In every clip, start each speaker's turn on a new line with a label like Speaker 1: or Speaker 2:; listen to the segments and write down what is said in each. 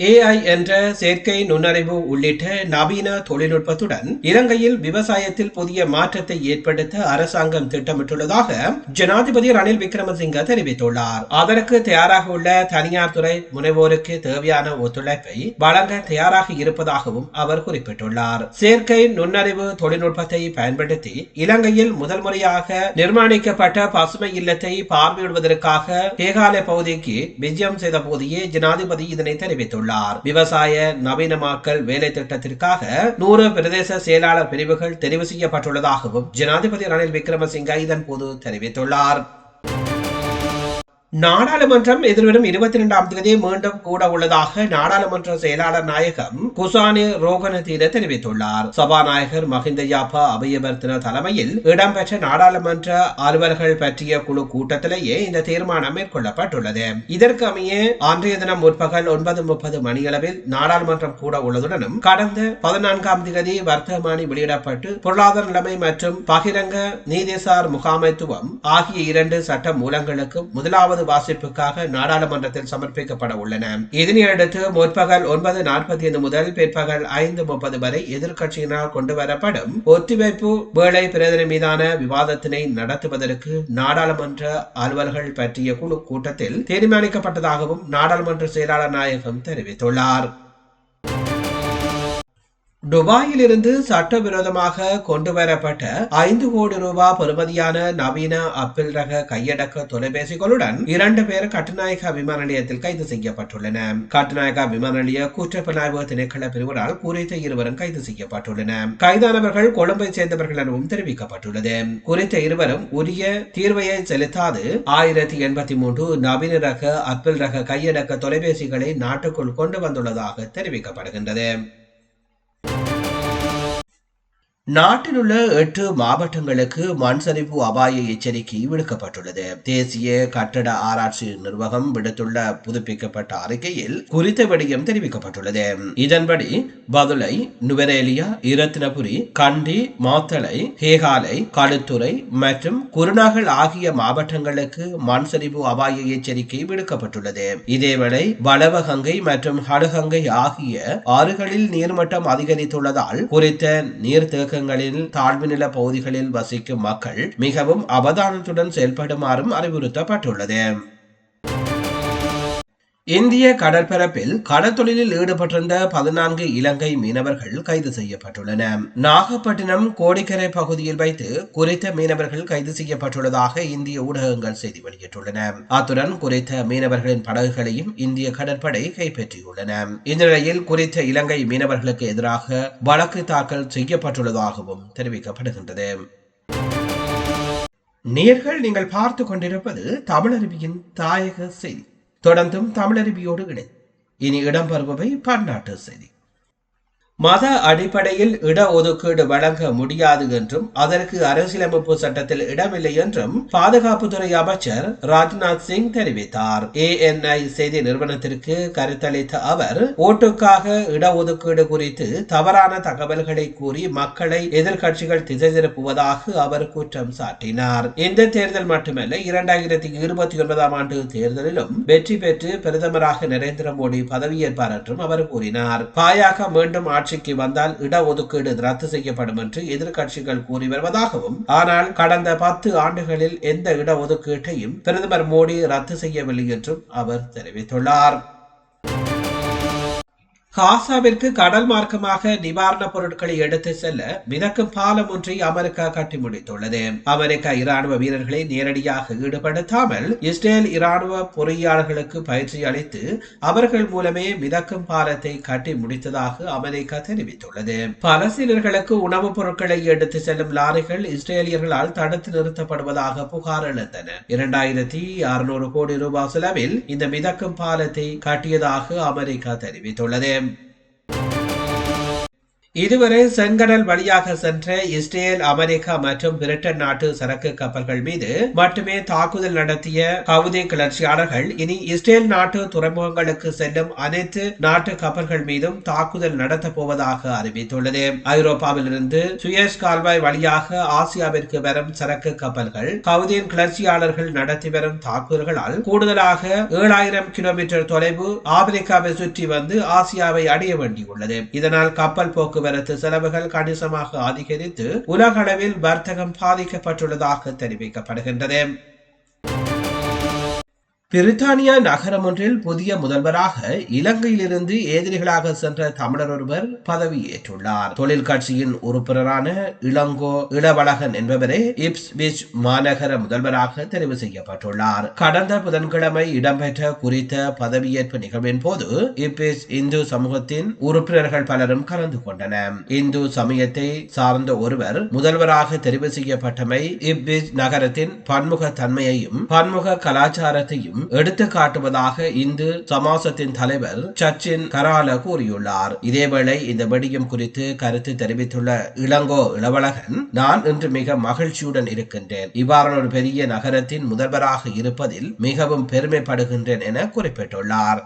Speaker 1: AI என்ற செயற்கை நுண்ணறிவு உள்ளிட்ட நவீன தொழில்நுட்பத்துடன் இலங்கையில் விவசாயத்தில் புதிய மாற்றத்தை ஏற்படுத்த அரசாங்கம் திட்டமிட்டுள்ளதாக ஜனாதிபதி ரணில் விக்ரமசிங்க தெரிவித்துள்ளார். அதற்கு தயாராக உள்ள தனியார் துறை முனைவோருக்கு தேவையான ஒத்துழைப்பை வழங்க தயாராக இருப்பதாகவும் அவர் குறிப்பிட்டுள்ளார். செயற்கை நுண்ணறிவு தொழில்நுட்பத்தை பயன்படுத்தி இலங்கையில் முதல் முறையாக நிர்மாணிக்கப்பட்ட பசுமை இல்லத்தை பார்வையிடுவதற்காக மேகாலய பகுதிக்கு விஜயம் செய்த போதே ஜனாதிபதி இதனை தெரிவித்துள்ளார். விவசாய நவீனமாக்கல் வேலை திட்டத்திற்காக நூறு பிரதேச செயலாளர் பிரிவுகள் தெரிவு செய்யப்பட்டுள்ளதாகவும் ஜனாதிபதி ரணில் விக்ரமசிங்க இதன் போது தெரிவித்துள்ளார். நாடாளுமன்றம் எதிர்வரும் இருபத்தி இரண்டாம் தேதி மீண்டும் கூட உள்ளதாக நாடாளுமன்ற செயலாளர் நாயகம் குசானி ரோகனதீர தெரிவித்துள்ளார். சபாநாயகர் மஹிந்த யாப்பா அபயவர்த்தன தலைமையில் இடம்பெற்ற நாடாளுமன்ற அலுவல்கள் பற்றிய குழு கூட்டத்திலேயே இந்த தீர்மானம் மேற்கொள்ளப்பட்டுள்ளது. இதற்கு அமைய அன்றைய தினம் முற்பகல் ஒன்பது முப்பது மணியளவில் நாடாளுமன்றம் கூட உள்ளதுடனும் கடந்த பதினான்காம் தேதி வர்த்தமானி வெளியிடப்பட்டு பொருளாதார நிலைமை மற்றும் பகிரங்க நீதிசார் முகாமைத்துவம் ஆகிய இரண்டு சட்ட மூலங்களுக்கு முதலாவது வாசிப்புக்காக நாடாளுமன்றத்தில் சமர்ப்பிக்கப்பட உள்ளன. இதனையடுத்து முற்பகல் ஒன்பது நாற்பத்தி ஐந்து முதல் பிற்பகல் ஐந்து முப்பது வரை எதிர்கட்சியினால் கொண்டு வரப்படும் ஒத்திவைப்பு வேலை பிரதனை மீதான விவாதத்தினை நடத்துவதற்கு நாடாளுமன்ற அலுவல்கள் பற்றிய குழு கூட்டத்தில் தீர்மானிக்கப்பட்டதாகவும் நாடாளுமன்ற செயலாளர் நாயகம் தெரிவித்துள்ளார். துபாயிலிருந்து சட்டவிரோதமாக கொண்டு வரப்பட்ட ஐந்து கோடி ரூபாய் பெறுமதியான நவீன அப்பிள் ரக கையடக்க தொலைபேசிகளுடன் இரண்டு பேர் கட்டுநாயகா விமான நிலையத்தில் கைது செய்யப்பட்டுள்ளன. கட்டுநாயகா விமான நிலைய குற்றப்புலனாய்வு திணைக்கள பிரிவினால் குறித்த இருவரும் கைது செய்யப்பட்டுள்ளன. கைதானவர்கள் கொழும்பை சேர்ந்தவர்கள் எனவும் தெரிவிக்கப்பட்டுள்ளது. குறித்த இருவரும் உரிய தீர்வையை செலுத்தாது ஆயிரத்தி எண்பத்தி மூன்று நவீன ரக அப்பிள் ரக கையடக்க தொலைபேசிகளை நாட்டுக்குள் கொண்டு வந்துள்ளதாக தெரிவிக்கப்படுகின்றது. Thank you நாட்டில் உள்ள எட்டு மாவட்டங்களுக்கு மண் சரிவு அபாய எச்சரிக்கை விடுக்கப்பட்டுள்ளது. தேசிய கட்டட ஆராய்ச்சி நிர்வாகம் விடுத்துள்ள புதுப்பிக்கப்பட்ட அறிக்கையில் குறித்த விடயம் தெரிவிக்கப்பட்டுள்ளது. இதன்படி பதுளை நுவரேலியா இரத்தினபுரி கண்டி மாத்தளை ஹேகாலை களுத்துறை மற்றும் குருநாகல் ஆகிய மாவட்டங்களுக்கு மண் சரிவு அபாய எச்சரிக்கை விடுக்கப்பட்டுள்ளது. இதேவேளை வளவகங்கை மற்றும் ஹடுகங்கை ஆகிய ஆறுகளில் நீர்மட்டம் அதிகரித்துள்ளதால் குறித்த நீர்த்தேக்க தமிழகங்களில் தாழ்வு நில பகுதிகளில் வசிக்கும் மக்கள் மிகவும் அவதானத்துடன் செயல்படுமாறும் அறிவுறுத்தப்பட்டுள்ளது. இந்திய கடற்பரப்பில் கடற்தொழிலில் ஈடுபட்டிருந்த பதினான்கு இலங்கை மீனவர்கள் கைது செய்யப்பட்டுள்ளனர் நாகப்பட்டினம் கோடிக்கரை பகுதியில் வைத்து குறித்த மீனவர்கள் கைது செய்யப்பட்டுள்ளதாக இந்திய ஊடகங்கள் செய்தி வெளியிட்டுள்ளன. அத்துடன் குறித்த மீனவர்களின் படகுகளையும் இந்திய கடற்படை கைப்பற்றியுள்ளன. இந்த நிலையில் குறித்த இலங்கை மீனவர்களுக்கு எதிராக வழக்கு தாக்கல் செய்யப்பட்டுள்ளதாகவும் தெரிவிக்கப்படுகின்றது. நேர்கள் நீங்கள் பார்த்து கொண்டிருப்பது தமிழருவியின் தாயக செய்தி. தொடர்ந்தும் தமிழருவியோடு இணை இனி இடம்பெறுபவை பன்னாட்டு செய்தி மத அடிப்படையில் இட ஒதுக்கீடு வழங்க முடியாது என்றும் அதற்கு அரசியலமைப்பு சட்டத்தில் இடமில்லை என்றும் பாதுகாப்புத்துறை அமைச்சர் ராஜ்நாத் சிங் தெரிவித்தார். ஏஎன்ஐ செய்தி நிறுவனத்திற்கு கருத்தளித்த அவர் ஓட்டுக்காக இடஒதுக்கீடு குறித்து தவறான தகவல்களை கூறி மக்களை எதிர்கட்சிகள் திசை திருப்புவதாக அவர் குற்றம் சாட்டினார். இந்த தேர்தல் மட்டுமல்ல இரண்டாயிரத்தி இருபத்தி ஒன்பதாம் ஆண்டு தேர்தலிலும் வெற்றி பெற்று பிரதமராக நரேந்திர மோடி பதவியேற்பார் என்றும் அவர் கூறினார். பாயாக மீண்டும் ஆட்சிக்கு வந்தால் இடஒதுக்கீடு ரத்து செய்யப்படும் என்று எதிர்க்கட்சிகள் கூறி வருவதாகவும் ஆனால் கடந்த பத்து ஆண்டுகளில் எந்த இடஒதுக்கீட்டையும் பிரதமர் மோடி ரத்து செய்யவில்லை என்றும் அவர் தெரிவித்துள்ளார். காசாவிற்கு கடல் மார்க்கமாக நிவாரணப் பொருட்களை எடுத்து செல்ல மிதக்கும் பாலம் ஒன்றை அமெரிக்கா கட்டி முடித்துள்ளது. அமெரிக்கா இராணுவ வீரர்களை நேரடியாக ஈடுபடுத்தாமல் இஸ்ரேல் இராணுவ பொறியாளர்களுக்கு பயிற்சி அளித்து அவர்கள் மூலமே மிதக்கும் பாலத்தை கட்டி முடித்ததாக அமெரிக்கா தெரிவித்துள்ளது. பலஸ்தீனர்களுக்கு உணவுப் பொருட்களை எடுத்து செல்லும் லாரிகள் இஸ்ரேலியர்களால் தடுத்து நிறுத்தப்படுவதாக புகார் எழுந்தன. இரண்டாயிரத்தி அறுநூறு கோடி ரூபாய் செலவில் இந்த மிதக்கும் பாலத்தை கட்டியதாக அமெரிக்கா தெரிவித்துள்ளது. இதுவரை செங்கடல் வழியாக சென்ற இஸ்ரேல் அமெரிக்கா மற்றும் பிரிட்டன் நாட்டு சரக்கு கப்பல்கள் மீது மட்டுமே தாக்குதல் நடத்திய கவுதி கிளர்ச்சியாளர்கள் இனி இஸ்ரேல் நாட்டு துறைமுகங்களுக்கு செல்லும் அனைத்து நாட்டு கப்பல்கள் மீதும் தாக்குதல் நடத்தப் போவதாக அறிவித்துள்ளது. ஐரோப்பாவிலிருந்து சுயேஷ் கால்வாய் வழியாக ஆசியாவிற்கு வரும் சரக்கு கப்பல்கள் கவுதியின் கிளர்ச்சியாளர்கள் நடத்தி வரும் தாக்குதல்களால் கூடுதலாக ஏழாயிரம் கிலோமீட்டர் தொலைவு ஆப்பிரிக்காவை சுற்றி வந்து ஆசியாவை அடைய வேண்டியுள்ளது. இதனால் கப்பல் போக்கு போக்குவரத்து செலவுகள் கணிசமாக அதிகரித்து உலக அளவில் வர்த்தகம் பாதிக்கப்பட்டுள்ளதாக தெரிவிக்கப்படுகின்றது. பிரித்தானியா நகரம் ஒன்றில் புதிய முதல்வராக இலங்கையிலிருந்து எதிரிகளாக சென்ற தமிழர் ஒருவர் பதவியேற்றுள்ளார் தொழில் கட்சியின் உறுப்பினரான இளங்கோ இளவழகன் என்பவரே இப்ஸ்விச் மாநகர முதல்வராக தெரிவு செய்யப்பட்டுள்ளார். கடந்த புதன்கிழமை இடம்பெற்ற குறித்த பதவியேற்பு நிகழ்வின் போது இப்ஸ் இந்து சமூகத்தின் உறுப்பினர்கள் பலரும் கலந்து கொண்டனர். இந்து சமயத்தை சார்ந்த ஒருவர் முதல்வராக தெரிவு செய்யப்பட்டமை இப்விச் நகரத்தின் பன்முக தன்மையையும் பன்முக கலாச்சாரத்தையும் எடுத்து காட்டுவதாக இந்து சமாசத்தின் தலைவர் சச்சின் கரால கூறியுள்ளார். இதேவேளை இந்த வெடியும் குறித்து கருத்து தெரிவித்துள்ள இளங்கோ இளவழகன் நான் இன்று மிக மகிழ்ச்சியுடன் இருக்கின்றேன். இவ்வாறான ஒரு பெரிய நகரத்தின் முதல்வராக இருப்பதில் மிகவும் பெருமைப்படுகின்றேன் என குறிப்பிட்டுள்ளார்.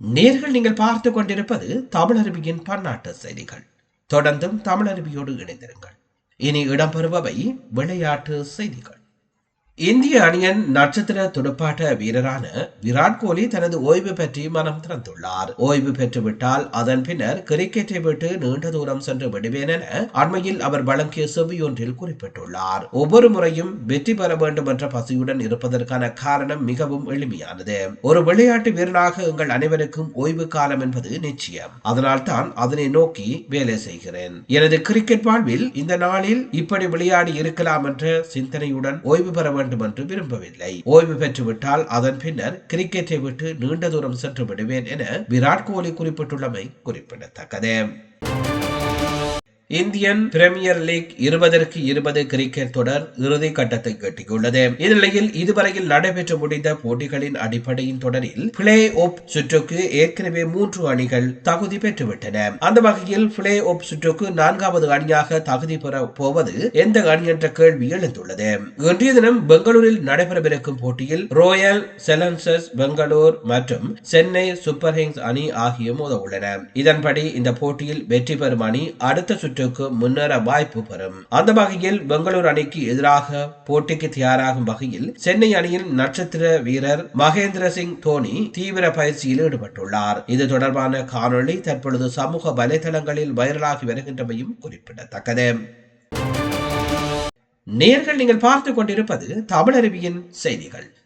Speaker 1: நேர்கள் நீங்கள் பார்த்து கொண்டிருப்பது தமிழருவியின் பன்னாட்டு செய்திகள். தொடர்ந்தும் தமிழருவியோடு இணைந்திருங்கள். இனி இடம்பெறுபவை விளையாட்டு செய்திகள். இந்திய அணியின் நட்சத்திர துடுப்பாட்ட வீரரான விராட் கோலி தனது ஓய்வு பற்றி மனம் திறந்துள்ளார். ஓய்வு பெற்றுவிட்டால் அதன் பின்னர் கிரிக்கெட்டை விட்டு நீண்ட தூரம் சென்று விடுவேன் என அண்மையில் அவர் வழங்கிய செவியொன்றில் குறிப்பிட்டுள்ளார். ஒவ்வொரு முறையும் வெற்றி பெற வேண்டும் என்ற பசியுடன் இருப்பதற்கான காரணம் மிகவும் எளிமையானது. ஒரு விளையாட்டு வீரராக எங்கள் அனைவருக்கும் ஓய்வு காலம் என்பது நிச்சயம். அதனால் தான் அதனை நோக்கி வேலை செய்கிறேன். எனது கிரிக்கெட் வாழ்வில் இந்த நாளில் இப்படி விளையாடி இருக்கலாம் என்ற சிந்தனையுடன் ஓய்வு பெற வேண்டும் என்று விரும்பவில்லை. ஓய்வு பெற்றுவிட்டால் அதன் பின்னர் கிரிக்கெட்டை விட்டு நீண்ட தூரம் சென்று விடுவேன் என விராட் கோலி குறிப்பிட்டுள்ளமை குறிப்பிடத்தக்கது. இந்தியன் பிரீமியர் லீக் இருபதற்கு இருபது கிரிக்கெட் தொடர் இறுதி கட்டத்தை எட்டியுள்ளது இந்நிலையில் இதுவரையில் நடைபெற்று முடிந்த போட்டிகளின் அடிப்படையின் தொடரில் பிளே ஆப் சுற்றுக்கு ஏற்கனவே மூன்று அணிகள் தகுதி பெற்றுவிட்டன. அந்த வகையில் பிளே ஆப் சுற்றுக்கு நான்காவது அணியாக தகுதி பெற போவது எந்த அணி என்ற கேள்வி எழுந்துள்ளது. இன்றைய தினம் பெங்களூரில் நடைபெறவிருக்கும் போட்டியில் ரோயல் செலன்சர்ஸ் பெங்களூர் மற்றும் சென்னை சூப்பர் கிங்ஸ் அணி ஆகிய மோத உள்ளன இதன்படி இந்த போட்டியில் வெற்றி பெறும் அணி அடுத்த சுற்று சுற்றுக்கு முன்னேற வாய்ப்பு பெறும். அந்த வகையில் பெங்களூரு அணிக்கு எதிராக போட்டிக்கு தயாராகும் வகையில் சென்னை அணியின் நட்சத்திர வீரர் மகேந்திர சிங் தோனி தீவிர பயிற்சியில் ஈடுபட்டுள்ளார். இது தொடர்பான காணொளி தற்பொழுது சமூக வலைதளங்களில் வைரலாகி வருகின்றமையும் குறிப்பிடத்தக்கது. நேர்கள் நீங்கள் பார்த்துக் கொண்டிருப்பது தமிழருவியின் செய்திகள்.